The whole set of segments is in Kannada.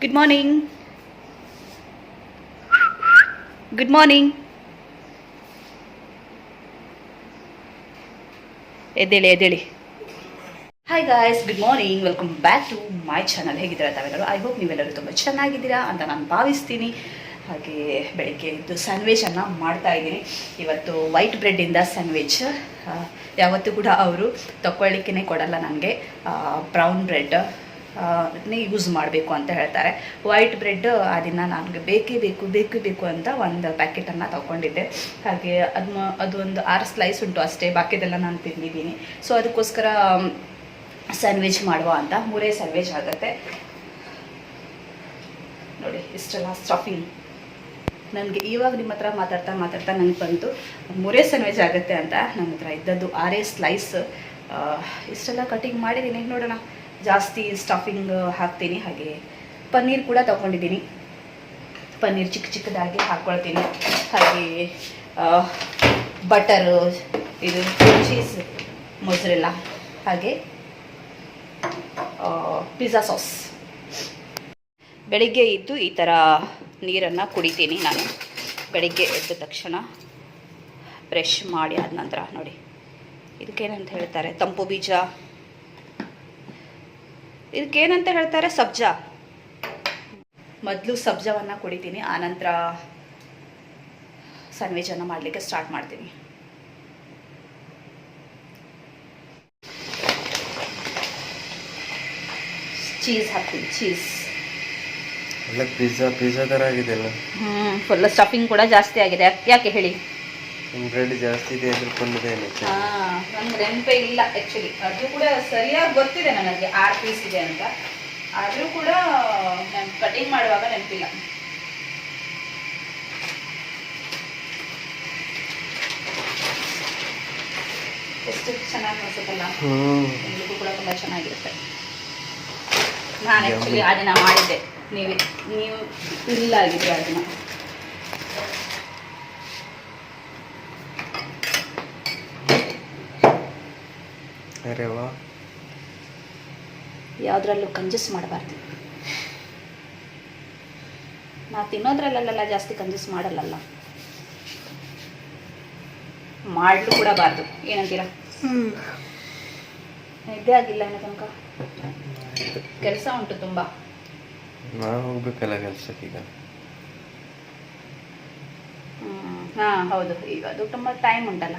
ಗುಡ್ ಮಾರ್ನಿಂಗ್ ಗುಡ್ ಮಾರ್ನಿಂಗ್ ಎದ್ದೇಳಿ ಎದ್ದೇಳಿ. Hi guys good morning welcome back to my channel ಹೇಗಿದ್ದೀರಾ ತಾವೆಲ್ಲರೂ? ಐ ಹೋಪ್ ನೀವೆಲ್ಲರೂ ತುಂಬ ಚೆನ್ನಾಗಿದ್ದೀರಾ ಅಂತ ನಾನು ಭಾವಿಸ್ತೀನಿ. ಹಾಗೆ ಬೆಳಿಗ್ಗೆ ಸ್ಯಾಂಡ್ವಿಚನ್ನು ಮಾಡ್ತಾ ಇದ್ದೀನಿ. ಇವತ್ತು ವೈಟ್ ಬ್ರೆಡ್ಡಿಂದ ಸ್ಯಾಂಡ್ವಿಚ್ ಯಾವತ್ತೂ ಕೂಡ ಅವರು ತಗೊಳ್ಳಿಕ್ಕೇ ಕೊಡಲ್ಲ ನನಗೆ ಬ್ರೌನ್ ಬ್ರೆಡ್ ಯೂಸ್ ಮಾಡಬೇಕು ಅಂತ ಹೇಳ್ತಾರೆ. ವೈಟ್ ಬ್ರೆಡ್ ಅದನ್ನು ನನಗೆ ಬೇಕೇ ಬೇಕು ಬೇಕೇ ಬೇಕು ಅಂತ ಒಂದು ಪ್ಯಾಕೆಟನ್ನು ತಗೊಂಡಿದ್ದೆ. ಹಾಗೆ ಅದು ಅದೊಂದು ಆರು ಸ್ಲೈಸ್ ಉಂಟು ಅಷ್ಟೇ, ಬಾಕಿದೆಲ್ಲ ನಾನು ತಿಂದಿದ್ದೀನಿ. ಸೊ ಅದಕ್ಕೋಸ್ಕರ ಸ್ಯಾಂಡ್ವಿಚ್ ಮಾಡುವ ಅಂತ, ಮೂರೇ ಸ್ಯಾಂಡ್ವಿಚ್ ಆಗುತ್ತೆ. ನೋಡಿ, ಇಷ್ಟೆಲ್ಲ ಸ್ಟಫಿಂಗ್ ನನಗೆ ಇವಾಗ ನಿಮ್ಮ ಹತ್ರ ಮಾತಾಡ್ತಾ ಮಾತಾಡ್ತಾ ನನಗೆ ಬಂತು. ಮೂರೇ ಸ್ಯಾಂಡ್ವಿಚ್ ಆಗುತ್ತೆ ಅಂತ ನನ್ನ ಹತ್ರ ಇದ್ದದ್ದು ಆರೇ ಸ್ಲೈಸ್ ಇಷ್ಟೆಲ್ಲ ಕಟಿಂಗ್ ಮಾಡಿದ್ದೀನಿ, ನೋಡೋಣ. ಜಾಸ್ತಿ ಸ್ಟಫಿಂಗ್ ಹಾಕ್ತೀನಿ. ಹಾಗೆ ಪನ್ನೀರ್ ಕೂಡ ತಗೊಂಡಿದ್ದೀನಿ. ಪನ್ನೀರ್ ಚಿಕ್ಕ ಚಿಕ್ಕದಾಗಿ ಹಾಕ್ಕೊಳ್ತೀನಿ ಹಾಗೆ ಬಟರು ಇದು ಚೀಸ್ ಮೊಸರೆಲ್ಲ. ಹಾಗೆ ಪಿಜ್ಜಾ ಸಾಸ್ ಬೆಳಿಗ್ಗೆ ಇದ್ದು ಈ ಥರ ನೀರನ್ನು ಕುಡಿತೀನಿ ನಾನು. ಬೆಳಿಗ್ಗೆ ಎದ್ದ ತಕ್ಷಣ ಬ್ರಷ್ ಮಾಡಿ ಆದ ನಂತರ ನೋಡಿ. ಇದಕ್ಕೇನಂತ ಹೇಳ್ತಾರೆ? ತಂಪು ಬೀಜ. ಇದಕ್ಕೇನಂತ ಹೇಳ್ತಾರೆ ಸಬ್ಜಾ. ಮೊದಲು ಸಬ್ಜವನ್ನು ಕುಡಿತೀನಿ ಆನಂತರ ಸ್ಯಾಂಡ್ವಿಚನ್ನು ಮಾಡಲಿಕ್ಕೆ ಸ್ಟಾರ್ಟ್ ಮಾಡ್ತೀನಿ. ಚೀಸ್ ಹಾಕ್ತೀನಿ ಚೀಸ್ ಪಿಜ್ಜಾ ಪಿಜ್ಜಾ ಥರ ಆಗಿದೆ ಹ್ಞೂ ಫುಲ್ ಸ್ಟಫಿಂಗ್ ಕೂಡ ಜಾಸ್ತಿ ಆಗಿದೆ. ಯಾಕೆ ಹೇಳಿ? ಬ್ರೆಡ್ ಜಾಸ್ತಿ ಇದೆ ಎದುರ್ಕೊಂಡಿದ್ದೇನೆ ಹಾಂ ನೆನಪೇ ಇಲ್ಲ ಆ್ಯಕ್ಚುಲಿ ಅದು ಕೂಡ ಸರಿಯಾಗಿ ಗೊತ್ತಿದೆ ನನಗೆ ಆರು ಪೀಸ್ ಇದೆ ಅಂತ. ಆದರೂ ಕೂಡ ನಾನು ಕಟಿಂಗ್ ಮಾಡುವಾಗ ನೆನಪಿಲ್ಲ. ಎಷ್ಟು ಚೆನ್ನಾಗಿ ಅನ್ಸುತ್ತಲ್ಲ? ನಿಮಗೂ ಕೂಡ ತುಂಬಾ ಚೆನ್ನಾಗಿರುತ್ತೆ. ನಾನು ಆ್ಯಕ್ಚುಲಿ ಆ ದಿನ ಮಾಡಿದ್ದೆ. ನೀವೇ ನೀವು ಇಲ್ಲ ಆಗಿದ್ರಿ ಆ ದಿನ. ವಾ ಯಾವುದ್ರಲ್ಲೂ ಕಂಜೂಸ್ ಮಾಡಬಾರ್ದು. ನಾ ತಿನ್ನೋದ್ರಲ್ಲೆಲ್ಲ ಜಾಸ್ತಿ ಕಂಜೂಸ್ ಮಾಡಲ್ಲಲ್ಲ. ಮಾಡಲು ಕೂಡ ಬಾರ್ದು. ಏನಂತೀರಾ? ನಿದ್ದೆ ಆಗಿಲ್ಲ ಏನೋ ತನಕ. ಕೆಲಸ ಉಂಟು ತುಂಬಾ. ನಾ ಹೋಗ್ಬೇಕಲ್ಲ ಹಾಂ ಹೌದು. ಈಗ ಅದು ತುಂಬ ಟೈಮ್ ಉಂಟಲ್ಲ.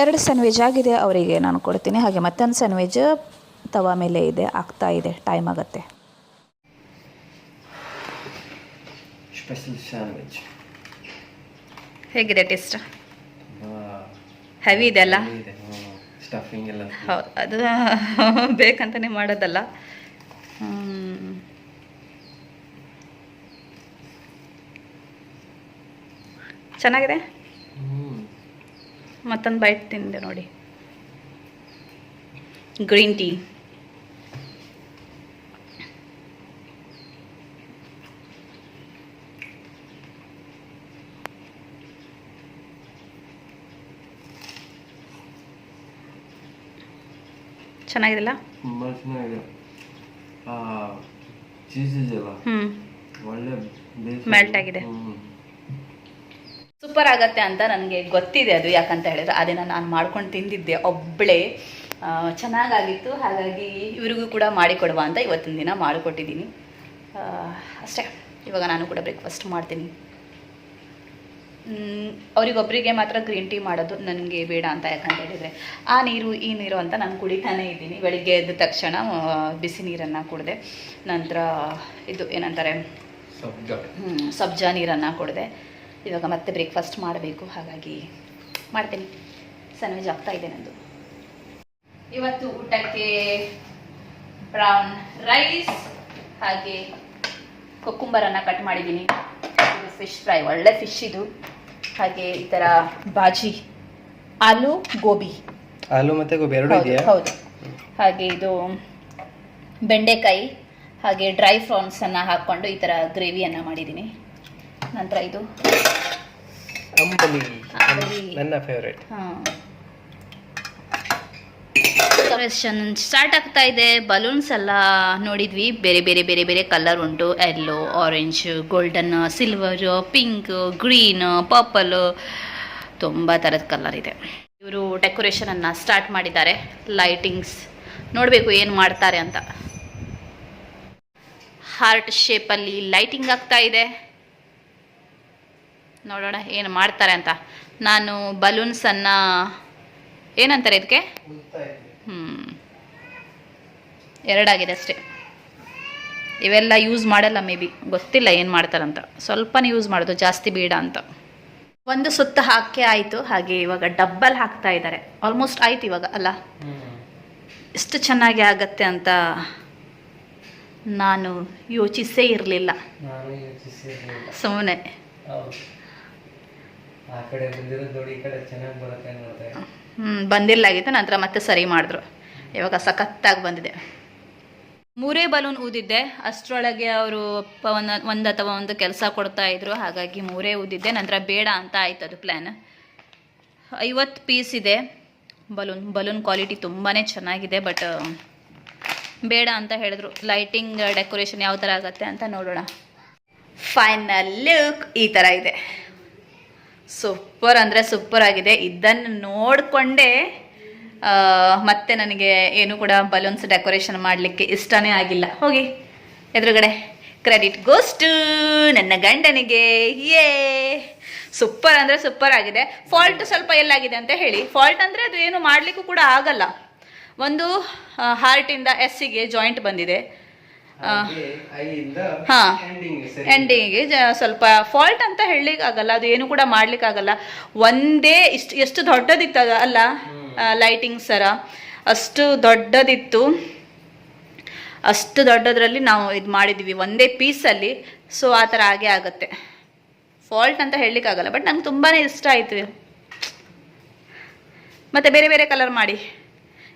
ಎರಡು ಸ್ಯಾಂಡ್ವಿಚ್ ಆಗಿದೆ ಅವರಿಗೆ ನಾನು ಕೊಡ್ತೀನಿ. ಹಾಗೆ ಮತ್ತೊಂದು ಸ್ಯಾಂಡ್ವಿಚ್ ತವಾ ಮೇಲೆ ಇದೆ ಆಗ್ತಾ ಇದೆ ಟೈಮ್ ಆಗುತ್ತೆ. ಸ್ಪೆಷಲ್ ಸ್ಯಾಂಡ್ವಿಚ್ ಹೇಗಿದೆ ಟೇಸ್ಟ್ ಹೆವಿ ಇದೆ ಅಲ್ಲ? ಸ್ಟಫಿಂಗ್ ಎಲ್ಲ ಹೌದು ಅದು ಬೇಕಂತಾನೆ ಮಾಡೋದಲ್ಲ. ಚೆನ್ನಾಗಿದೆ? ಮತ್ತೊಂದು ಬೈಟ್ ತಿಂದೆ ನೋಡಿ. ಗ್ರೀನ್ ಟೀ ಚೆನ್ನಾಗಿದೆಲ್ಲ ತುಂಬಾ ಚೆನ್ನಾಗಿದೆ. ಆ ಚೀಸ್ ಇದೆಯಲ್ಲ? ಒಳ್ಳೆ ಮೆಲ್ಟ್ ಆಗಿದೆ. ಸೂಪರ್ ಆಗತ್ತೆ ಅಂತ ನನಗೆ ಗೊತ್ತಿದೆ ಅದು ಯಾಕಂತ ಹೇಳಿದ್ರೆ. ಅದನ್ನು ನಾನು ಮಾಡ್ಕೊಂಡು ತಿಂದಿದ್ದೆ. ಒಬ್ಬಳೆ ಚೆನ್ನಾಗಾಗಿತ್ತು. ಹಾಗಾಗಿ ಇವ್ರಿಗೂ ಕೂಡ ಮಾಡಿಕೊಡುವ ಅಂತ ಇವತ್ತಿನ ದಿನ ಮಾಡಿಕೊಟ್ಟಿದ್ದೀನಿ. ಅಷ್ಟೇ. ಇವಾಗ ನಾನು ಕೂಡ ಬ್ರೇಕ್ಫಾಸ್ಟ್ ಮಾಡ್ತೀನಿ. ಅವರಿಗೊಬ್ಬರಿಗೆ ಮಾತ್ರ ಗ್ರೀನ್ ಟೀ ಮಾಡೋದು ನನಗೆ ಬೇಡ ಅಂತ ಯಾಕಂತ ಹೇಳಿದರೆ. ಆ ನೀರು ಈ ನೀರು ಅಂತ ನಾನು ಕುಡಿತಾನೇ ಇದ್ದೀನಿ. ಬೆಳಿಗ್ಗೆ ಎದ್ದ ತಕ್ಷಣ ಬಿಸಿ ನೀರನ್ನು ಕುಡಿದೆ. ನಂತರ ಇದು ಏನಂತಾರೆ? ಸಬ್ಜಾ ನೀರನ್ನು ಕುಡಿದೆ. ಇವಾಗ ಮತ್ತೆ ಬ್ರೇಕ್ಫಾಸ್ಟ್ ಮಾಡಬೇಕು ಹಾಗಾಗಿ ಮಾಡ್ತೀನಿ. ಸ್ಯಾಂಡ್ವಿಚ್ ಆಗ್ತಾ ಇದೆ ನಂದು. ಇವತ್ತು ಊಟಕ್ಕೆ ಬ್ರೌನ್ ರೈಸ್ ಹಾಗೆ ಕೊಕ್ಕುಂಬರನ್ನು ಕಟ್ ಮಾಡಿದ್ದೀನಿ. ಇದು ಫಿಶ್ ಫ್ರೈ ಒಳ್ಳೆ ಫಿಶ್ ಇದು. ಹಾಗೆ ಈ ಥರ ಬಾಜಿ ಆಲೂ ಗೋಬಿ. ಆಲೂ ಮತ್ತೆ ಗೋಬಿ ಎರಡು ಇದೆಯಾ? ಹೌದು. ಹಾಗೆ ಇದು ಬೆಂಡೆಕಾಯಿ ಹಾಗೆ ಡ್ರೈ ಫ್ರಾನ್ಸನ್ನು ಹಾಕ್ಕೊಂಡು ಈ ಥರ ಗ್ರೇವಿಯನ್ನು ಮಾಡಿದ್ದೀನಿ. ನಂತರ ಇದು. ಅಂಬಲಿ. ನನ್ನ ಫೇವ್ರೇಟ್ ಡೆಕೋರೇಷನ್ ಸ್ಟಾರ್ಟ್ ಆಗ್ತಾ ಇದೆ. ಬಲೂನ್ಸ್ ಎಲ್ಲ ನೋಡಿದ್ವಿ. ಬೇರೆ ಬೇರೆ ಬೇರೆ ಬೇರೆ ಕಲರ್ ಉಂಟು. Yellow orange golden silver pink green purple ತುಂಬ ಥರದ ಕಲರ್ ಇದೆ. ಇವರು ಡೆಕೋರೇಷನನ್ನು ಸ್ಟಾರ್ಟ್ ಮಾಡಿದ್ದಾರೆ. ಲೈಟಿಂಗ್ಸ್ ನೋಡಬೇಕು ಏನು ಮಾಡ್ತಾರೆ ಅಂತ. ಹಾರ್ಟ್ ಶೇಪಲ್ಲಿ ಲೈಟಿಂಗ್ ಆಗ್ತಾ ಇದೆ. ನೋಡೋಣ ಏನು ಮಾಡ್ತಾರೆ ಅಂತ. ನಾನು ಬಲೂನ್ಸನ್ನು ಏನಂತಾರೆ ಇದಕ್ಕೆ? ಹ್ಞೂ ಎರಡಾಗಿದೆ ಅಷ್ಟೇ. ಇವೆಲ್ಲ ಯೂಸ್ ಮಾಡಲ್ಲ ಮೇ ಬಿ ಗೊತ್ತಿಲ್ಲ ಏನು ಮಾಡ್ತಾರಂತ ಸ್ವಲ್ಪನೇ ಯೂಸ್ ಮಾಡೋದು ಜಾಸ್ತಿ ಬೇಡ ಅಂತ. ಒಂದು ಸುತ್ತ ಹಾಕಿ ಆಯಿತು ಹಾಗೆ ಇವಾಗ ಡಬ್ಬಲ್ ಹಾಕ್ತಾ ಇದ್ದಾರೆ. ಆಲ್ಮೋಸ್ಟ್ ಆಯ್ತು ಇವಾಗ ಅಲ್ಲ? ಎಷ್ಟು ಚೆನ್ನಾಗಿ ಆಗತ್ತೆ ಅಂತ ನಾನು ಯೋಚಿಸೇ ಇರಲಿಲ್ಲ. ಸುಮ್ಮನೆ ಆ ಕಡೆ ಬಂದಿರೋದು ನೋಡಿ ಈ ಕಡೆ ಚೆನ್ನಾಗಿ ಬರುತ್ತೆ ನೋಡ್ದೆ ಹ್ಞೂ ಬಂದಿಲ್ಲಾಗಿತ್ತು ನಂತರ ಮತ್ತೆ ಸರಿ ಮಾಡಿದ್ರು. ಇವಾಗ ಸಖತ್ತಾಗಿ ಬಂದಿದೆ. ಮೂರೇ ಬಲೂನ್ ಊದಿದ್ದೆ ಅಷ್ಟರೊಳಗೆ ಅವರು ಒಂದು ಒಂದು ಅಥವಾ ಒಂದು ಕೆಲಸ ಕೊಡ್ತಾ ಇದ್ರು ಹಾಗಾಗಿ ಮೂರೇ ಊದಿದ್ದೆ ನಂತರ ಬೇಡ ಅಂತ ಆಯ್ತು ಅದು ಪ್ಲ್ಯಾನ್ ಐವತ್ತು ಪೀಸ್ ಇದೆ. ಬಲೂನ್ ಬಲೂನ್ ಕ್ವಾಲಿಟಿ ತುಂಬಾ ಚೆನ್ನಾಗಿದೆ ಬಟ್ ಬೇಡ ಅಂತ ಹೇಳಿದ್ರು. ಲೈಟಿಂಗ್ ಡೆಕೋರೇಷನ್ ಯಾವ ಥರ ಆಗುತ್ತೆ ಅಂತ ನೋಡೋಣ. ಫೈನಲ್ ಲುಕ್ ಈ ಥರ ಇದೆ. ಸೂಪರ್ ಅಂದರೆ ಸೂಪರ್ ಆಗಿದೆ. ಇದನ್ನು ನೋಡಿಕೊಂಡೇ ಮತ್ತೆ ನನಗೆ ಏನು ಕೂಡ ಬಲೂನ್ಸ್ ಡೆಕೋರೇಷನ್ ಮಾಡಲಿಕ್ಕೆ ಇಷ್ಟನೇ ಆಗಿಲ್ಲ. ಹೋಗಿ, ಎದುರುಗಡೆ ಕ್ರೆಡಿಟ್ ಗೋಸ್ಟು ನನ್ನ ಗಂಡನಿಗೆ. ಯೇ ಸೂಪರ್ ಅಂದರೆ ಸೂಪರ್ ಆಗಿದೆ. ಫಾಲ್ಟ್ ಸ್ವಲ್ಪ ಎಲ್ಲಾಗಿದೆ ಅಂತ ಹೇಳಿ. ಫಾಲ್ಟ್ ಅಂದರೆ ಅದು ಏನು ಮಾಡಲಿಕ್ಕೂ ಕೂಡ ಆಗಲ್ಲ. ಒಂದು ಹಾರ್ಟಿಂದ ಎಸ್ಸಿಗೆ ಜಾಯಿಂಟ್ ಬಂದಿದೆ. ಹಾ. ಎಂಡಿಂಗಿಗೆ ಸ್ವಲ್ಪ ಫಾಲ್ಟ್ ಅಂತ ಹೇಳಲಿಕ್ಕೆ ಆಗಲ್ಲ ಅದು ಏನು ಕೂಡ ಮಾಡ್ಲಿಕ್ಕೆ ಆಗಲ್ಲ. ಒಂದೇ ಇಷ್ಟು ಎಷ್ಟು ದೊಡ್ಡದಿತ್ತು ಅದು ಅಲ್ಲ ಲೈಟಿಂಗ್ ಸರ ಅಷ್ಟು ದೊಡ್ಡದಿತ್ತು. ಅಷ್ಟು ದೊಡ್ಡದ್ರಲ್ಲಿ ನಾವು ಇದು ಮಾಡಿದ್ವಿ ಒಂದೇ ಪೀಸಲ್ಲಿ ಸೊ ಆ ಥರ ಹಾಗೆ ಆಗುತ್ತೆ. ಫಾಲ್ಟ್ ಅಂತ ಹೇಳಲಿಕ್ಕೆ ಆಗಲ್ಲ ಬಟ್ ನಂಗೆ ತುಂಬಾ ಇಷ್ಟ ಆಯಿತು. ಮತ್ತು ಬೇರೆ ಬೇರೆ ಕಲರ್ ಮಾಡಿ.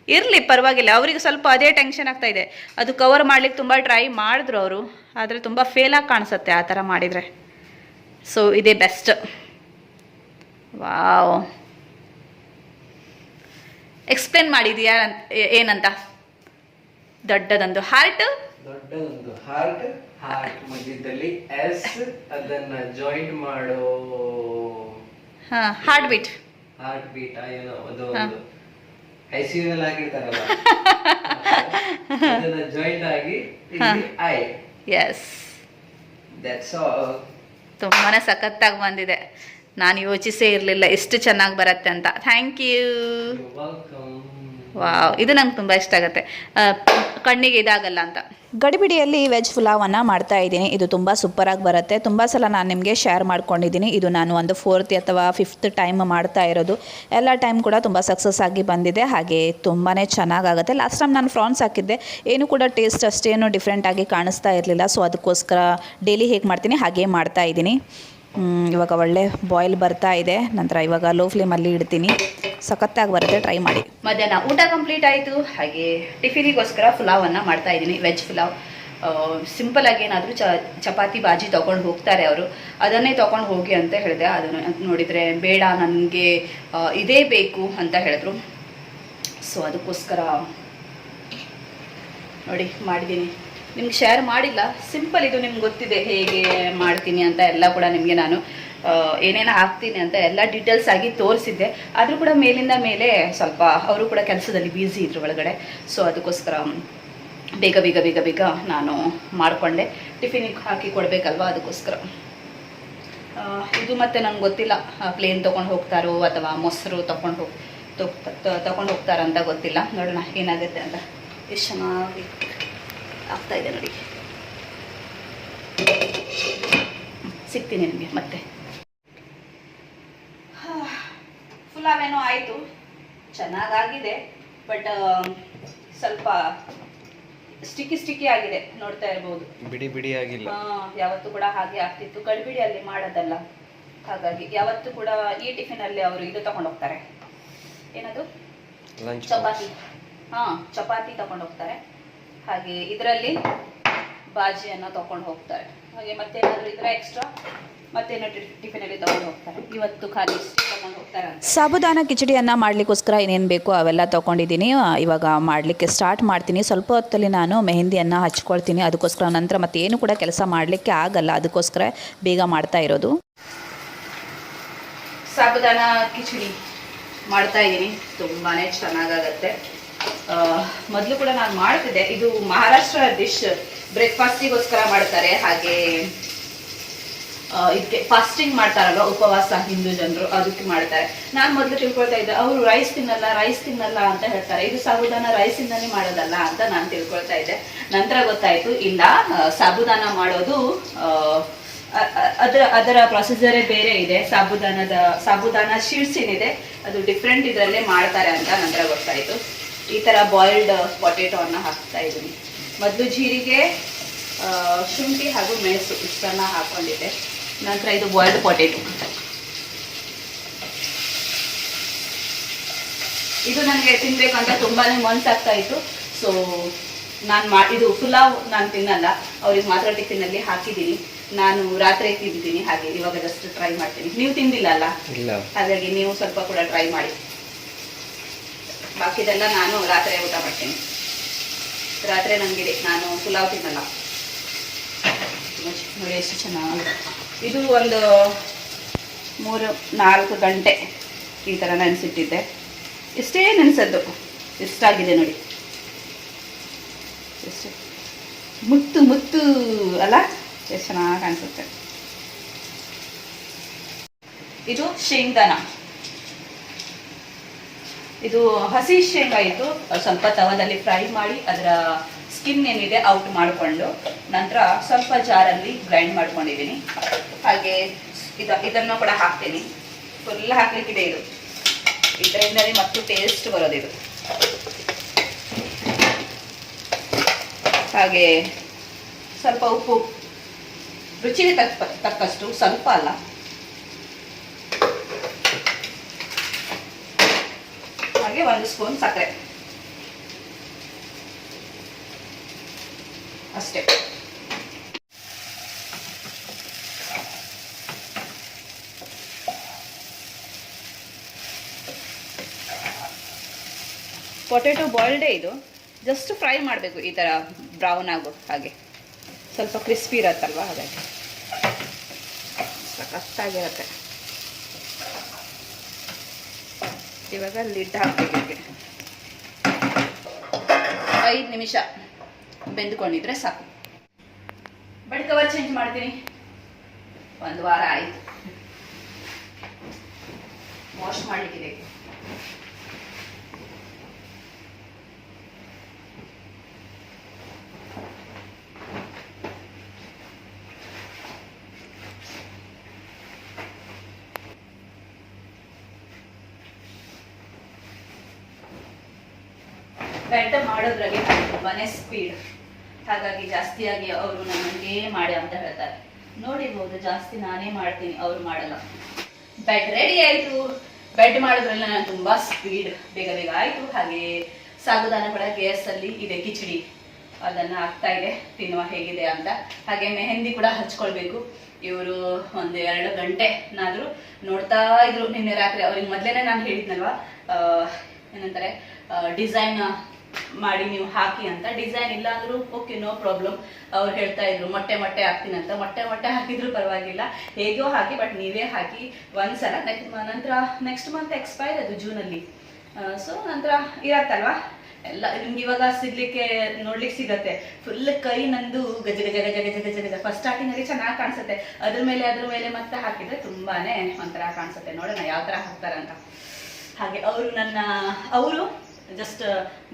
ಇರಲಿ ಪರವಾಗಿಲ್ಲ. ಅವರಿಗೆ ಸ್ವಲ್ಪ ಅದೇ ಟೆನ್ಷನ್ ಆಗ್ತಾ ಇದೆ. ಅದು ಕವರ್ ಮಾಡ್ಲಿಕ್ಕೆ ತುಂಬ ಟ್ರೈ ಮಾಡಿದ್ರು ಅವರು ಆದರೆ ತುಂಬ ಫೇಲಾಗಿ ಕಾಣಿಸುತ್ತೆ ಆ ಥರ ಮಾಡಿದರೆ. ಸೊ ಇದೇ ಬೆಸ್ಟ್ ವಾವ್ ಎಕ್ಸ್ಪ್ಲೇನ್ ಮಾಡಿದೀಯಾ ಏನಂತ? ದೊಡ್ಡದೊಂದು ಹಾರ್ಟ್ ದೊಡ್ಡದೊಂದು ಹಾರ್ಟ್ ಹಾರ್ಟ್ ಮಧ್ಯದಲ್ಲಿ ಎಸ್ ಅದನ್ನ ಜಾಯಿಂಟ್ ಮಾಡೋ ಹಾಂ ಹಾರ್ಟ್ ಬೀಟ್ ಹಾರ್ಟ್ ಬೀಟ್ ಏನೋ ಅದು ಹಾ. ಒಂದು ಐಸಿಯುನಲ್ಲಿ ಆಗಿರ್ತಾರಲ್ಲ. ಅದನ್ನ ಜಾಯಿಂಟ್ ಆಗಿ ಐ ಎಸ್ ದಟ್ಸ್ ಆಲ್ ತುಂಬಾ ಸಖತ್ತಾಗಿ ಬಂದಿದೆ. ನಾನು ಯೋಚಿಸೇ ಇರಲಿಲ್ಲ ಎಷ್ಟು ಚೆನ್ನಾಗಿ ಬರುತ್ತೆ ಅಂತ. ಥ್ಯಾಂಕ್ ಯು ವೆಲ್ಕಮ್ ವಾವ್, ಇದು ನಂಗೆ ತುಂಬ ಇಷ್ಟ ಆಗುತ್ತೆ. ಕಣ್ಣಿಗೆ ಇದಾಗಲ್ಲ ಅಂತ. ಗಡಿಬಿಡಿಯಲ್ಲಿ ವೆಜ್ ಪುಲಾವನ್ನು ಮಾಡ್ತಾ ಇದ್ದೀನಿ. ಇದು ತುಂಬ ಸೂಪರಾಗಿ ಬರುತ್ತೆ. ತುಂಬ ಸಲ ನಾನು ನಿಮಗೆ ಶೇರ್ ಮಾಡ್ಕೊಂಡಿದ್ದೀನಿ. ಇದು ನಾನು ಒಂದು ಫೋರ್ತ್ ಅಥವಾ ಫಿಫ್ತ್ ಟೈಮ್ ಮಾಡ್ತಾ ಇರೋದು. ಎಲ್ಲ ಟೈಮ್ ಕೂಡ ತುಂಬ ಸಕ್ಸಸ್ ಆಗಿ ಬಂದಿದೆ. ಹಾಗೆ ತುಂಬಾ ಚೆನ್ನಾಗಾಗುತ್ತೆ ಲಾಸ್ಟ್ ಟೈಮ್ ನಾನು ಫ್ರಾನ್ಸ್ ಹಾಕಿದ್ದೆ. ಏನು ಕೂಡ ಟೇಸ್ಟ್ ಅಷ್ಟೇನು ಡಿಫ್ರೆಂಟಾಗಿ ಕಾಣಿಸ್ತಾ ಇರಲಿಲ್ಲ. ಸೊ ಅದಕ್ಕೋಸ್ಕರ ಡೈಲಿ ಹೇಗೆ ಮಾಡ್ತೀನಿ? ಹಾಗೇ ಮಾಡ್ತಾ ಇದ್ದೀನಿ. ಇವಾಗ ಒಳ್ಳೆ ಬಾಯ್ಲ್ ಬರ್ತಾ ಇದೆ. ನಂತರ ಇವಾಗ ಲೋ ಫ್ಲೇಮಲ್ಲಿ ಇಡ್ತೀನಿ. ಸಖತ್ತಾಗಿ ಬರುತ್ತೆ ಟ್ರೈ ಮಾಡಿ. ಮಧ್ಯಾಹ್ನ ಊಟ ಕಂಪ್ಲೀಟ್ ಆಯಿತು. ಹಾಗೆ ಟಿಫಿನಿಗೋಸ್ಕರ ಪುಲಾವನ್ನು ಮಾಡ್ತಾ ಇದ್ದೀನಿ ವೆಜ್ ಪುಲಾವ್. ಸಿಂಪಲ್ ಆಗಿ ಏನಾದರೂ ಚಪಾತಿ, ಬಾಜಿ ತೊಗೊಂಡು ಹೋಗ್ತಾರೆ ಅವರು. ಅದನ್ನೇ ತೊಗೊಂಡು ಹೋಗಿ ಅಂತ ಹೇಳಿದೆ. ಅದನ್ನು ನೋಡಿದರೆ ಬೇಡ, ನನಗೆ ಇದೇ ಬೇಕು ಅಂತ ಹೇಳಿದ್ರು. ಸೊ ಅದಕ್ಕೋಸ್ಕರ ನೋಡಿ, ಮಾಡಿದ್ದೀನಿ. ನಿಮ್ಗೆ ಶೇರ್ ಮಾಡಿಲ್ಲ. ಸಿಂಪಲ್ ಇದು ನಿಮ್ಗೆ ಗೊತ್ತಿದೆ ಹೇಗೆ ಮಾಡ್ತೀನಿ ಅಂತ ಎಲ್ಲ ಕೂಡ ನಿಮಗೆ ನಾನು ಏನೇನು ಹಾಕ್ತೀನಿ ಅಂತ ಎಲ್ಲ ಡೀಟೇಲ್ಸ್ ಆಗಿ ತೋರಿಸಿದ್ದೆ. ಆದರೂ ಕೂಡ ಮೇಲಿಂದ ಮೇಲೆ ಸ್ವಲ್ಪ ಅವರು ಕೂಡ ಕೆಲಸದಲ್ಲಿ ಬ್ಯುಸಿ ಇದ್ರು ಒಳಗಡೆ. ಸೊ ಅದಕ್ಕೋಸ್ಕರ ಬೇಗ ಬೇಗ ಬೇಗ ಬೇಗ ನಾನು ಮಾಡಿಕೊಂಡೆ. ಟಿಫಿನಿಗೆ ಹಾಕಿ ಕೊಡಬೇಕಲ್ವಾ ಅದಕ್ಕೋಸ್ಕರ. ಇದು ಮತ್ತೆ ನನಗೆ ಗೊತ್ತಿಲ್ಲ. ಪ್ಲೇನ್ ತೊಗೊಂಡು ಹೋಗ್ತಾರೋ ಅಥವಾ ಮೊಸರು ತೊಗೊಂಡು ಹೋಗಿ ತೊಗೊಂಡು ಹೋಗ್ತಾರಂತ ಗೊತ್ತಿಲ್ಲ. ನೋಡೋಣ ಏನಾಗುತ್ತೆ ಅಂತ. ಎಷ್ಟು ಚೆನ್ನಾಗಿ ಆಗ್ತಾ ಇದೆ ನೋಡಿ. ಸಿಗ್ತೀನಿ ನಿಮಗೆ ಮತ್ತೆ. ಫುಲಾವೇನೋ ಆಯಿತು. ಚೆನ್ನಾಗಾಗಿದೆ ಬಟ್ ಸ್ವಲ್ಪ ಸ್ಟಿಕ್ಕಿ ಸ್ಟಿಕ್ಕಿ ಆಗಿದೆ ನೋಡ್ತಾ ಇರ್ಬೋದು. ಬಿಡಿ ಬಿಡಿ ಆಗಿಲ್ಲ. ಯಾವತ್ತು ಕೂಡ ಹಾಗೆ ಆಗ್ತಿತ್ತು. ಗಡಿಬಿಡಿ ಅಲ್ಲಿ ಮಾಡೋದಲ್ಲ. ಹಾಗಾಗಿ ಯಾವತ್ತು ಕೂಡ ಈ ಟಿಫಿನ್ ಅಲ್ಲಿ ಅವರು ಇದು ತಗೊಂಡು ಹೋಗ್ತಾರೆ ಏನದು ಲಂಚ್ ಚಪಾತಿ. ಹಾ ಚಪಾತಿ ತಗೊಂಡು ಹೋಗ್ತಾರೆ ಹಾಗೆ ಇದರಲ್ಲಿ ಬಾಜಿಯನ್ನು ತಗೊಂಡು ಹೋಗ್ತಾರೆ. ಹಾಗೆ ಮತ್ತೇನಾದರೂ ಇದ್ರೆ ಎಕ್ಸ್ಟ್ರಾ ಮತ್ತೇನೋ ಟಿಫಿನಲ್ಲಿ ತಗೊಂಡು ಹೋಗ್ತಾರೆ. ಇವತ್ತು ಖಾಲಿ ಇಷ್ಟು ತಗೊಂಡು ಹೋಗ್ತಾರೆ ಸಾಬುದಾನ ಕಿಚಡಿಯನ್ನು ಮಾಡ್ಲಿಕ್ಕೋಸ್ಕರ ಏನೇನು ಬೇಕು ಅವೆಲ್ಲ ತೊಗೊಂಡಿದ್ದೀನಿ. ಇವಾಗ ಮಾಡಲಿಕ್ಕೆ ಸ್ಟಾರ್ಟ್ ಮಾಡ್ತೀನಿ. ಸ್ವಲ್ಪ ಹೊತ್ತಲ್ಲಿ ನಾನು ಮೆಹಂದಿಯನ್ನು ಹಚ್ಕೊಳ್ತೀನಿ. ಅದಕ್ಕೋಸ್ಕರ ನಂತರ ಮತ್ತೆ ಏನು ಕೂಡ ಕೆಲಸ ಮಾಡಲಿಕ್ಕೆ ಆಗಲ್ಲ. ಅದಕ್ಕೋಸ್ಕರ ಬೇಗ ಮಾಡ್ತಾ ಇರೋದು. ಸಾಬುದಾನ ಕಿಚಡಿ ಮಾಡ್ತಾ ಇದ್ದೀನಿ. ತುಂಬಾ ಚೆನ್ನಾಗಾಗತ್ತೆ. ಮೊದಲು ಕೂಡ ನಾನು ಮಾಡ್ತಿದ್ದೆ. ಇದು ಮಹಾರಾಷ್ಟ್ರ ಡಿಶ್ ಬ್ರೇಕ್ಫಾಸ್ಟಿಗೋಸ್ಕರ ಮಾಡ್ತಾರೆ. ಹಾಗೆ ಇದಕ್ಕೆ ಫಾಸ್ಟಿಂಗ್ ಮಾಡ್ತಾರಲ್ಲ ಉಪವಾಸ ಹಿಂದೂ ಜನರು, ಅದಕ್ಕೆ ಮಾಡ್ತಾರೆ. ನಾನು ಮೊದಲು ತಿಳ್ಕೊಳ್ತಾ ಇದ್ದೆ, ಅವರು ರೈಸ್ ತಿನ್ನಲ್ಲ ರೈಸ್ ತಿನ್ನಲ್ಲ ಅಂತ ಹೇಳ್ತಾರೆ. ಇದು ಸಾಬುದಾನ ರೈಸ್ ಇಂದಾನೆ ಮಾಡೋದಲ್ಲ ಅಂತ ನಾನು ತಿಳ್ಕೊಳ್ತಾ ಇದ್ದೆ. ನಂತರ ಗೊತ್ತಾಯ್ತು, ಇಲ್ಲ ಸಾಬುದಾನ ಮಾಡೋದು ಅದರ ಅದರ ಪ್ರೊಸೀಜರೇ ಬೇರೆ ಇದೆ. ಸಾಬುದಾನದ, ಸಾಬುದಾನ ಶೀಟ್ಸ್ ಏನಿದೆ ಅದು ಡಿಫ್ರೆಂಟ್ ಇದರಲ್ಲೇ ಮಾಡ್ತಾರೆ ಅಂತ ನಂತರ ಗೊತ್ತಾಯ್ತು. ಈ ತರ ಬಾಯ್ಲ್ಡ್ ಪೊಟೆಟೋನ ಹಾಕ್ತಾ ಇದ್ದೀನಿ ಮೊದಲು ಜೀರಿಗೆ ಶುಂಠಿ ಹಾಗೂ ಮೆಣಸು ಇಷ್ಟನ್ನ ಹಾಕೊಂಡಿದ್ದೆ. ನಂತರ ಇದು ಬಾಯ್ಲ್ಡ್ ಪೊಟೆಟೊ ಇದು ನನಗೆ ಅಂತ ತುಂಬಾನೇ ಮನ್ಸಾಗ್ತಾ ಇತ್ತು. ಸೊ ನಾನು ಮಾ ಇದು ಪುಲಾವ್ ನಾನು ತಿನ್ನಲ್ಲ. ಅವ್ರಿಗೆ ಮಾತ್ರ ಟಿಫಿನಲ್ಲಿ ಹಾಕಿದ್ದೀನಿ ನಾನು ರಾತ್ರಿ ತಿಂತೀನಿ ಹಾಗೆ. ಇವಾಗ ಜಸ್ಟ್ ಟ್ರೈ ಮಾಡ್ತೀನಿ. ನೀವು ತಿಂದಿಲ್ಲ ಅಲ್ಲ? ಹಾಗಾಗಿ ನೀವು ಸ್ವಲ್ಪ ಕೂಡ ಟ್ರೈ ಮಾಡಿ. ಬಾಕಿದೆಲ್ಲ ನಾನು ರಾತ್ರಿ ಊಟ ಮಾಡ್ತೀನಿ. ರಾತ್ರಿ ನನಗಿದೆ ನಾನು ಪುಲಾವ್ ತಿನ್ನಲ್ಲ. ನೋಡಿ ಎಷ್ಟು ಚೆನ್ನಾಗಿ ಇದು ಒಂದು ಮೂರು, ನಾಲ್ಕು ಗಂಟೆ ಈ ಥರ ನೆನೆಸಿಟ್ಟಿದ್ದೆ. ಇಷ್ಟೇ ನೆನೆಸದ್ದು. ಇಷ್ಟಾಗಿದೆ ನೋಡಿ. ಎಷ್ಟು ಮುತ್ತು ಮುತ್ತು ಅಲ್ಲ? ಎಷ್ಟು ಚೆನ್ನಾಗಿ ಕಾಣಿಸುತ್ತೆ. ಇದು ಶೇಂಗಾನ ಇದು ಹಸಿ ಶೇಂಗಾ ಇತ್ತು. ಸ್ವಲ್ಪ ತವದಲ್ಲಿ ಫ್ರೈ ಮಾಡಿ ಅದರ ಸ್ಕಿನ್ ಏನಿದೆ ಔಟ್ ಮಾಡಿಕೊಂಡು ನಂತರ ಸ್ವಲ್ಪ ಜಾರಲ್ಲಿ ಗ್ರೈಂಡ್ ಮಾಡ್ಕೊಂಡಿದ್ದೀನಿ. ಹಾಗೆ ಇದ, ಇದನ್ನು ಕೂಡ ಹಾಕ್ತೀನಿ. ಫುಲ್ ಹಾಕ್ಲಿಕ್ಕಿದೆ ಇದು. ಇದರಿಂದಲೇ ಮತ್ತು ಟೇಸ್ಟ್ ಬರೋದಿದು ಹಾಗೆ ಸ್ವಲ್ಪ ಉಪ್ಪು, ರುಚಿಗೆ ತಕ್ಕ, ತಕ್ಕಷ್ಟು ಸ್ವಲ್ಪ ಅಲ್ಲ. ಹಾಗೆ ಒಂದು ಸ್ಪೂನ್ ಸಕ್ಕರೆ. ಅಷ್ಟೇ. ಪೊಟೆಟೊ ಬಾಯ್ಲ್ಡೇ ಇದು. ಜಸ್ಟ್ ಫ್ರೈ ಮಾಡಬೇಕು ಈ ಥರ ಬ್ರೌನ್ ಆಗೋ ಹಾಗೆ. ಸ್ವಲ್ಪ ಕ್ರಿಸ್ಪಿ ಇರತ್ತಲ್ವ ಹಾಗಾಗಿ. ಸಖತ್ತಾಗಿರುತ್ತೆ ಇವಾಗ ಲಿಡ್ ಹಾಕ್ಬೇಕು ಇದಕ್ಕೆ. ಐದು ನಿಮಿಷ ಬೆಂದ್ಕೊಂಡಿದ್ರೆ ಸಾಕು. ಬಟ್ ಕವರ್ ಚೇಂಜ್ ಮಾಡ್ತೀನಿ. ಒಂದು ವಾರ ಆಯ್ತು. ವಾಶ್ ಮಾಡ್ಲಿಕ್ಕಿದೆ. ಬೆಟ್ಟ ಮಾಡೋದ್ರಾಗೆ ತುಂಬಾ ತುಂಬಾನೇ ಸ್ಪೀಡ್ ಹಾಗಾಗಿ ಜಾಸ್ತಿಯಾಗಿ ಅವರು ನನ್ನಂಗೆ ಮಾಡಿ ಅಂತ ಹೇಳ್ತಾರೆ. ನೋಡಿರ್ಬೋದು, ಜಾಸ್ತಿ ನಾನೇ ಮಾಡ್ತೀನಿ, ಅವ್ರು ಮಾಡಲ್ಲ. ಬೆಡ್ ರೆಡಿ ಆಯ್ತು. ಬೆಡ್ ಮಾಡೋದ್ರಲ್ಲಿ ನಾನು ತುಂಬಾ ಸ್ಪೀಡ್ ಬೇಗ ಬೇಗ ಆಯ್ತು. ಹಾಗೆ ಸಾಗುದಾನ ಕೂಡ ಗ್ಯಾಸ್ ಅಲ್ಲಿ ಇದೆ, ಕಿಚಡಿ. ಅದನ್ನ ಆಗ್ತಾ ಇದೆ. ತಿನ್ನುವ ಹೇಗಿದೆ ಅಂತ. ಹಾಗೆ ಮೆಹಂದಿ ಕೂಡ ಹಚ್ಕೊಳ್ಬೇಕು. ಇವರು ಒಂದು ಎರಡು ಗಂಟೆನಾದ್ರೂ ನೋಡ್ತಾ ಇದ್ರು ನಿನ್ನೆ ರಾತ್ರಿ. ಅವ್ರಿಗೆ ಮೊದ್ಲೇನೆ ನಾನು ಹೇಳಿದ್ನಲ್ವಾ? ಏನಂತಾರೆ? ಡಿಸೈನ್ ಮಾಡಿ ನೀವು ಹಾಕಿ ಅಂತ. ಡಿಸೈನ್ ಇಲ್ಲ ಅಂದ್ರೂ ಓಕೆ ನೋ ಪ್ರಾಬ್ಲಮ್ ಅವ್ರು ಹೇಳ್ತಾ ಇದ್ರು, ಮೊಟ್ಟೆ ಮೊಟ್ಟೆ ಹಾಕ್ತೀನಿ ಅಂತ. ಮೊಟ್ಟೆ ಮೊಟ್ಟೆ ಹಾಕಿದ್ರು ಪರವಾಗಿಲ್ಲ. ಹೇಗೋ ಹಾಕಿ ಬಟ್ ನೀವೇ ಹಾಕಿ ಒಂದ್ಸಲ. ನೆಕ್ಸ್ಟ್ ನಂತರ ನೆಕ್ಸ್ಟ್ ಮಂತ್ ಎಕ್ಸ್ಪೈರ್ ಅದು ಜೂನಲ್ಲಿ ಸೊ ನಂತರ ಇರತ್ತಲ್ವಾ? ಎಲ್ಲ, ನಿಮ್ಗೆ ಇವಾಗ ಸಿಗ್ಲಿಕ್ಕೆ ನೋಡ್ಲಿಕ್ಕೆ ಸಿಗತ್ತೆ. ಫುಲ್ ಕೈ ನಂದು ಗಜ ಗಜ ಗಜ ಗಜ ಗಜ ಗಜ. ಫಸ್ಟ್ ಹಾಕಿನಲ್ಲಿ ಚೆನ್ನಾಗಿ ಕಾಣಿಸುತ್ತೆ. ಅದ್ರ ಮೇಲೆ ಅದ್ರ ಮೇಲೆ ಮತ್ತೆ ಹಾಕಿದ್ರೆ ತುಂಬಾನೇ ಒಂಥರ ಕಾಣಿಸುತ್ತೆ. ನೋಡೋಣ ಯಾವ ತರ ಹಾಕ್ತಾರಂತ. ಹಾಗೆ, ಅವರು ನನ್ನ, ಅವರು ಜಸ್ಟ್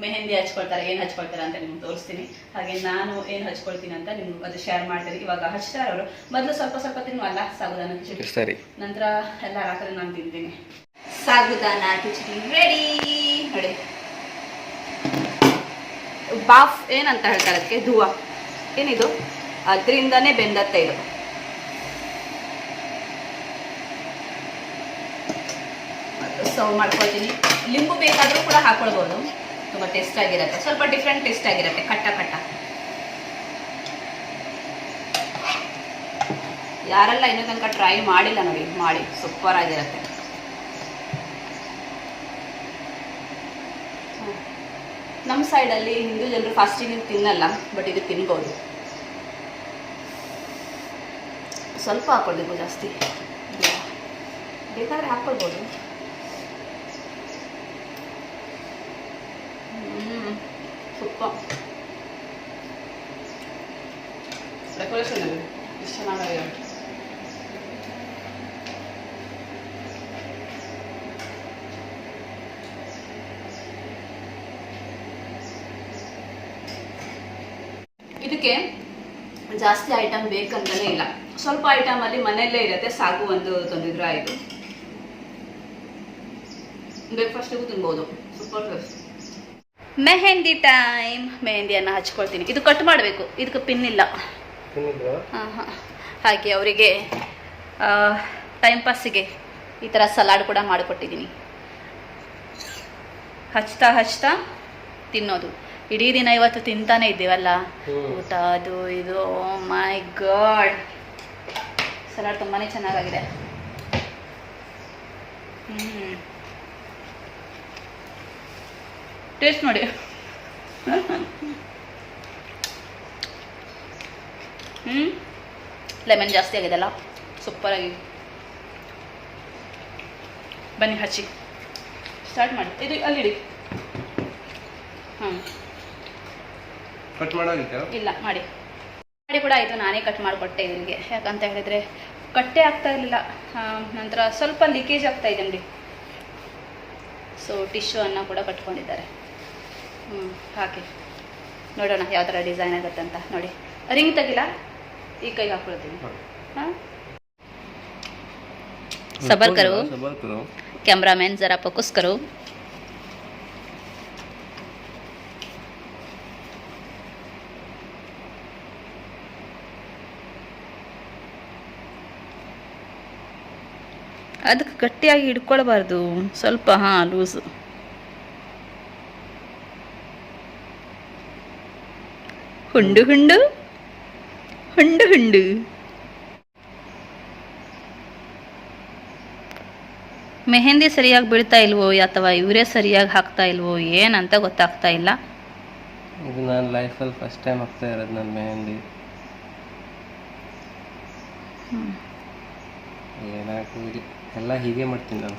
ಮೆಹಂದಿ ಹಚ್ಕೊಳ್ತಾರೆ ಏನು ಹಚ್ಕೊಳ್ತಾರೆ ಅಂತ ನಿಮ್ಗೆ ತೋರಿಸ್ತೀನಿ. ಹಾಗೆ ನಾನು ಏನು ಹಚ್ಕೊಳ್ತೀನಿ ಅಂತ ನಿಮ್ಗೆ ಅದು ಶೇರ್ ಮಾಡ್ತೀನಿ. ಇವಾಗ ಹಚ್ತಾರೆ ಅವರು. ಮೊದಲು ಸ್ವಲ್ಪ ಸ್ವಲ್ಪ ತಿನ್ನುವಲ್ಲ ಸಾಗುದಾನ ಕಿಚಡಿ ಸರಿ ನಂತರ ಎಲ್ಲ ರಾತ್ರಿ ನಾನು ತಿಂತೀನಿ. ಸಾಗುದಾನ ಕಿಚಡಿ ರೆಡಿ ನೋಡಿ. ಬಾಫ್ ಏನಂತ ಹೇಳ್ತಾರೆ ಅದಕ್ಕೆ? ಧೂವ. ಏನಿದು? ಅದರಿಂದನೇ ಬೆಂದತ್ತೆ ಇದು. ಸರ್ವ್ ಮಾಡ್ಕೊಳ್ತೀನಿ. ಲಿಂಬು ಬೇಕಾದರೂ ಕೂಡ ಹಾಕೊಳ್ಬೋದು. ತುಂಬ ಟೇಸ್ಟ್ ಆಗಿರುತ್ತೆ. ಸ್ವಲ್ಪ ಡಿಫ್ರೆಂಟ್ ಟೇಸ್ಟ್ ಆಗಿರುತ್ತೆ. ಕಟ್ಟ ಕಟ್ಟ. ಯಾರೆಲ್ಲ ಇನ್ನೂ ತನಕ ಟ್ರೈ ಮಾಡಿಲ್ಲ ನೋಡಿ. ಮಾಡಿ. ಸೂಪರ್ ಆಗಿರುತ್ತೆ. ನಮ್ಮ ಸೈಡಲ್ಲಿ ಹಿಂದೂ ಜನರು ಫಾಸ್ಟಿಂಗ್ ತಿನ್ನಲ್ಲ ಬಟ್ ಇದು ತಿನ್ಬೋದು. ಸ್ವಲ್ಪ ಹಾಕ್ಕೊಳ್ಬೇಕು ಜಾಸ್ತಿ. ಬೇಕಾದ್ರೆ ಹಾಕ್ಕೊಳ್ಬೋದು ಡೆಕೋರೇಷನ್ ಇದೆ ಎಷ್ಟು ಚೆನ್ನಾಗಿದೆ ಇದಕ್ಕೆ ಜಾಸ್ತಿ ಐಟಮ್ ಬೇಕಂತಾನೆ ಇಲ್ಲ. ಸ್ವಲ್ಪ ಐಟಮ್ ಅಲ್ಲಿ ಮನೆಯಲ್ಲೇ ಇರುತ್ತೆ ಸಾಕು ಒಂದು ತಂದಿದ್ರೆ ಆಯಿತು. ಬ್ರೇಕ್ಫಾಸ್ಟಿಗೂ ತಿನ್ಬೋದು. Super taste mehndi time. ಮೆಹಂದಿಯನ್ನು ಹಚ್ಕೊಳ್ತೀನಿ. ಇದು ಕಟ್ ಮಾಡಬೇಕು. ಇದಕ್ಕೆ ಪಿನ್ ಇಲ್ಲ. ತಿನ್ನಿದ್ರು ಹಾಂ ಹಾಂ. ಹಾಗೆ ಅವರಿಗೆ ಟೈಮ್ ಪಾಸಿಗೆ ಈ ಥರ ಸಲಾಡ್ ಕೂಡ ಮಾಡಿಕೊಟ್ಟಿದ್ದೀನಿ. ಹಚ್ತಾ ಹಚ್ತಾ ತಿನ್ನೋದು. ಇಡೀ ದಿನ ಇವತ್ತು ತಿಂತಾನೆ ಇದ್ದೀವಲ್ಲ. ಊಟ ಅದು ಇದು ಮೈ ಗಾಡ್ ಸಲಾಡ್ ತುಂಬಾ ಚೆನ್ನಾಗಾಗಿದೆ. ಹ್ಞೂ ಟೇಸ್ಟ್ ಮಾಡಿ. ಹ್ಞೂ ಲೆಮನ್ ಜಾಸ್ತಿ ಆಗಿದೆಲ್ಲ. ಸೂಪರಾಗಿ ಬನ್ನಿ ಹಚ್ಚಿ. ಸ್ಟಾರ್ಟ್ ಮಾಡಿ. ಇದು ಅಲ್ಲಿಡಿ ಹಾಂ ಕಟ್ ಇಲ್ಲ ಮಾಡಿ. ಮಾಡಿ ಕೂಡ ಆಯಿತು ನಾನೇ ಕಟ್ ಮಾಡಿಕೊಟ್ಟೆ ಇವರಿಗೆ ಯಾಕಂತ ಹೇಳಿದರೆ ಕಟ್ಟೆ ಆಗ್ತಾ ಇರಲಿಲ್ಲ. ನಂತರ ಸ್ವಲ್ಪ ಲೀಕೇಜ್ ಆಗ್ತಾ ಇದೆ ನೋಡಿ ಸೊ ಟಿಶ್ಯೂ ಅನ್ನ ಕೂಡ ಕಟ್ಕೊಂಡಿದ್ದಾರೆ. ಹ್ಞೂ ಹಾಕಿ ನೋಡೋಣ ಯಾವ ಥರ ಡಿಸೈನ್ ಆಗುತ್ತೆ ಅಂತ ನೋಡಿ. ರಿಂಗ್ ತೆಗಿಲ್ಲ ಈ ಕೈಗೆ ಹಾಕೊಳ್ತೀನಿ ಸಬರ್ಕರು. ಸಬರ್ ಕರು ಕ್ಯಾಮ್ರಾಮನ್ ಜರಾ ಫೋಕಸ್ ಅದಕ್ಕೆ ಗಟ್ಟಿಯಾಗಿ ಹಿಡ್ಕೊಳ್ಬಾರ್ದು. ಸ್ವಲ್ಪ ಹಾಂ ಲೂಸು. ಹುಂಡು ಹುಂಡು ಹುಂಡು ಹುಂಡು. ಮೆಹಂದಿ ಸರಿಯಾಗಿ ಬೀಳ್ತಾ ಇಲ್ವೋ ಅಥವಾ ಇವರೇ ಸರಿಯಾಗಿ ಹಾಕ್ತಾ ಇಲ್ವೋ ಏನಂತ ಗೊತ್ತಾಗ್ತಾ ಇಲ್ಲ. ಇದು ನಾನು ಲೈಫಲ್ಲಿ ಫಸ್ಟ್ ಟೈಮ್ ಹಾಕ್ತಾ ಇರೋದು ನನ್ನ ಮೆಹಂದಿ. ಇದು ಎಲ್ಲ ಹೀಗೆ ಮಾಡ್ತೀನಿ ನಾನು.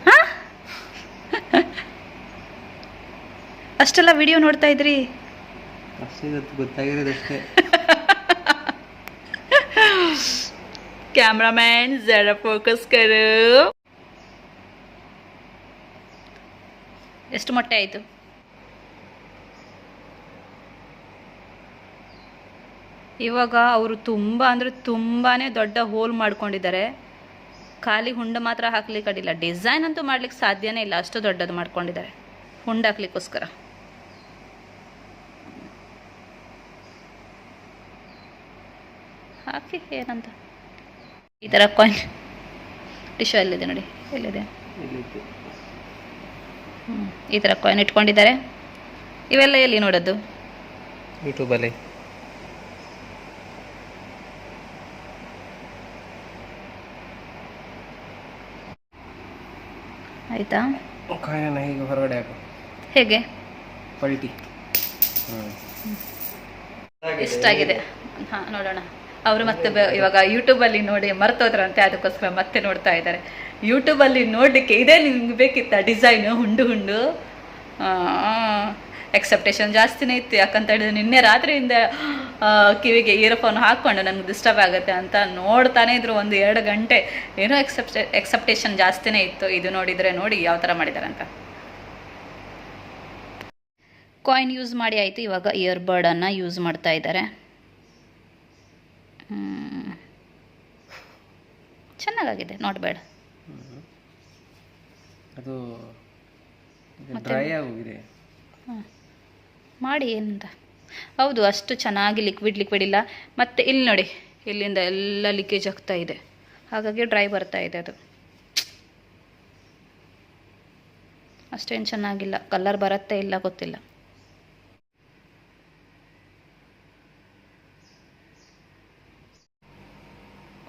ಅಷ್ಟೆಲ್ಲ ವಿಡಿಯೋ ನೋಡ್ತಾ ಇದ್ರಿ? ಅಷ್ಟೇ ಇವತ್ತು ಗೊತ್ತಾಗಿರೋದಷ್ಟೇ ಕ್ಯಾಮ್ರಾಮ್ಯಾನ್ ಜರ ಫೋಕಸ್ ಕರು. ಎಷ್ಟು ಮೊಟ್ಟೆ ಆಯಿತು? ಇವಾಗ ಅವರು ತುಂಬ ಅಂದರೆ ತುಂಬಾ ದೊಡ್ಡ ಹೋಲ್ ಮಾಡ್ಕೊಂಡಿದ್ದಾರೆ. ಖಾಲಿ ಹುಂಡ ಮಾತ್ರ ಹಾಕ್ಲಿಕ್ಕೆ ಅಡ್ಡಿಲ್ಲ. ಡಿಸೈನ್ ಅಂತೂ ಮಾಡ್ಲಿಕ್ಕೆ ಸಾಧ್ಯನೇ ಇಲ್ಲ. ಅಷ್ಟು ದೊಡ್ಡದು ಮಾಡ್ಕೊಂಡಿದ್ದಾರೆ. ಹುಂಡ ಹಾಕ್ಲಿಕ್ಕೋಸ್ಕರ. ಹಾಕಿ ಏನಂತ? ಈ ಥರ ಕಾಯಿನ್ ಟಿಶ್ಯೂ ಎಲ್ಲಿದೆ ನೋಡಿ? ಎಲ್ಲಿದೆ? ಹ್ಞೂ. ಈ ಥರ ಕಾಯಿನ್ ಇಟ್ಕೊಂಡಿದ್ದಾರೆ. ಇವೆಲ್ಲ ಎಲ್ಲಿ ನೋಡೋದು? ಯೂಟ್ಯೂಬಲ್ಲಿ ಆಯ್ತಾ? ಕಾಯಿನ ಹೀಗೆ ಹೊರಗಡೆ ಹಾಕು. ಹೇಗೆ? ಪಲ್ಟಿ. ಇಷ್ಟ ಆಗಿದೆ ಹಾಂ ನೋಡೋಣ. ಅವರು ಮತ್ತೆ ಇವಾಗ ಯೂಟ್ಯೂಬಲ್ಲಿ ನೋಡಿ ಮರ್ತೋದ್ರಂತೆ, ಅದಕ್ಕೋಸ್ಕರ ಮತ್ತೆ ನೋಡ್ತಾ ಇದ್ದಾರೆ. ಯೂಟ್ಯೂಬಲ್ಲಿ ನೋಡಲಿಕ್ಕೆ ಇದೇ ನಿಮ್ಗೆ ಬೇಕಿತ್ತ ಡಿಸೈನು ಹುಂಡು ಹುಂಡು? ಎಕ್ಸೆಪ್ಟೇಷನ್ ಜಾಸ್ತಿನೇ ಇತ್ತು, ಯಾಕಂತ ಹೇಳಿದ್ರೆ ನಿನ್ನೆ ರಾತ್ರಿಯಿಂದ ಕಿವಿಗೆ ಇಯರ್ಫೋನ್ ಹಾಕ್ಕೊಂಡು ನನಗೆ ಡಿಸ್ಟರ್ಬ್ ಆಗುತ್ತೆ ಅಂತ ನೋಡ್ತಾನೆ ಇದ್ರು ಒಂದು ಎರಡು ಗಂಟೆ. ಏನೋ ಎಕ್ಸೆಪ್ಟೆ ಎಕ್ಸೆಪ್ಟೇಷನ್ ಜಾಸ್ತಿನೇ ಇತ್ತು. ಇದು ನೋಡಿದರೆ ನೋಡಿ ಯಾವ ಥರ ಮಾಡಿದ್ದಾರೆ ಅಂತ ಕಾಯಿನ್ ಯೂಸ್ ಮಾಡಿ ಆಯಿತು. ಇವಾಗ ಇಯರ್ಬಡನ್ನು ಯೂಸ್ ಮಾಡ್ತಾ ಇದ್ದಾರೆ. ಚೆನ್ನಾಗಾಗಿದೆ ನಾಟ್ ಬ್ಯಾಡ್ ಅದು ಡ್ರೈ ಆಗೋಗಿದೆ. ಮಾಡಿ ಏನಂತ ಹೌದು ಅಷ್ಟು ಚೆನ್ನಾಗಿ ಲಿಕ್ವಿಡ್ ಲಿಕ್ವಿಡ್ ಇಲ್ಲ. ಮತ್ತು ಇಲ್ಲಿ ನೋಡಿ ಇಲ್ಲಿಂದ ಎಲ್ಲ ಲೀಕೇಜ್ ಆಗ್ತಾ ಇದೆ. ಹಾಗಾಗಿ ಡ್ರೈ ಬರ್ತಾ ಇದೆ ಅದು. ಅಷ್ಟೇನು ಚೆನ್ನಾಗಿಲ್ಲ. ಕಲರ್ ಬರುತ್ತೆ ಇಲ್ಲ ಗೊತ್ತಿಲ್ಲ.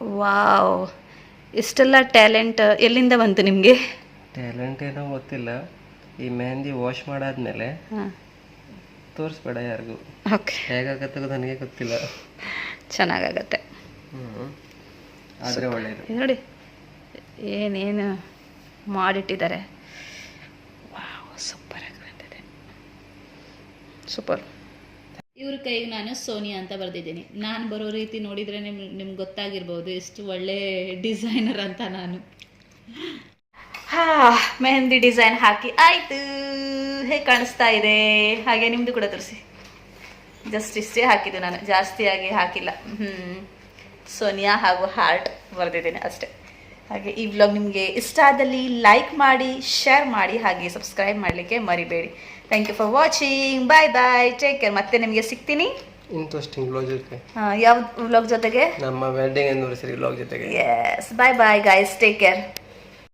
ವಾವ್. ಇಷ್ಟೆಲ್ಲ ಟ್ಯಾಲೆಂಟ್ ಎಲ್ಲಿಂದ ಬಂತು ನಿಮಗೆ? ಟ್ಯಾಲೆಂಟ್ ಏನೋ ಗೊತ್ತಿಲ್ಲ. ಈ ಮೆಹಂದಿ ವಾಶ್ ಮಾಡಾದ್ಮೇಲೆ ತೋರಿಸ್ಬೇಡ ಯಾರಿಗೂ. ಓಕೆ. ಹೇಗಾಗತ್ತೋ ನನಗೆ ಗೊತ್ತಿಲ್ಲ. ಚೆನ್ನಾಗಾಗತ್ತೆ. ಆದರೆ ಒಳ್ಳೆಯದು ನೋಡಿ ಏನೇನು ಮಾಡಿಟ್ಟಿದ್ದಾರೆ. ಸೂಪರ್ ಬಂದಿದೆ. ಸೂಪರ್. ಇವ್ರ ಕೈಗೆ ನಾನು ಸೋನಿಯಾ ಅಂತ ಬರೆದಿದ್ದೀನಿ. ನಾನು ಬರೋ ರೀತಿ ನೋಡಿದರೆ ನಿಮ್, ನಿಮ್ಗೆ ಗೊತ್ತಾಗಿರ್ಬೋದು. ಎಷ್ಟು ಒಳ್ಳೆ ಡಿಸೈನರ್ ಅಂತ ನಾನು. ಹಾ, ಮೆಹಂದಿ ಡಿಸೈನ್ ಹಾಕಿ ಆಯಿತು. ಹೇಗೆ ಕಾಣಿಸ್ತಾ ಇದೆ. ಹಾಗೆ ನಿಮ್ಮದು ಕೂಡ ತೋರಿಸಿ. ಜಸ್ಟ್ ಇಷ್ಟೇ ಹಾಕಿದ್ದು ನಾನು. ಜಾಸ್ತಿಯಾಗಿ ಹಾಕಿಲ್ಲ. ಹ್ಞೂ ಸೋನಿಯಾ ಹಾಗೂ ಹಾರ್ಟ್ ಬರೆದಿದ್ದೀನಿ ಅಷ್ಟೇ. ಹಾಗೆ ಈ ವ್ಲಾಗ್ ನಿಮಗೆ ಇಷ್ಟ ಆದಲ್ಲಿ ಲೈಕ್ ಮಾಡಿ ಶೇರ್ ಮಾಡಿ, ಹಾಗೆ ಸಬ್ಸ್ಕ್ರೈಬ್ ಮಾಡಲಿಕ್ಕೆ ಮರಿಬೇಡಿ. Thank you for watching bye bye take care ಮತ್ತೆ ನಿಮಗೆ ಸಿಗ್ತೀನಿ. ಇಂಟ್ರೆಸ್ಟಿಂಗ್ ಬ್ಲಾಗ್ ಜೊತೆ. ಯಾವ ವ್ಲಾಗ್ ಜೊತೆಗೆ? ನಮ್ಮ ವೆಡ್ಡಿಂಗ್ ಆ್ಯನಿವರ್ಸರಿ ಬ್ಲಾಗ್ ಜೊತೆಗೆ. Yes bye bye guys take care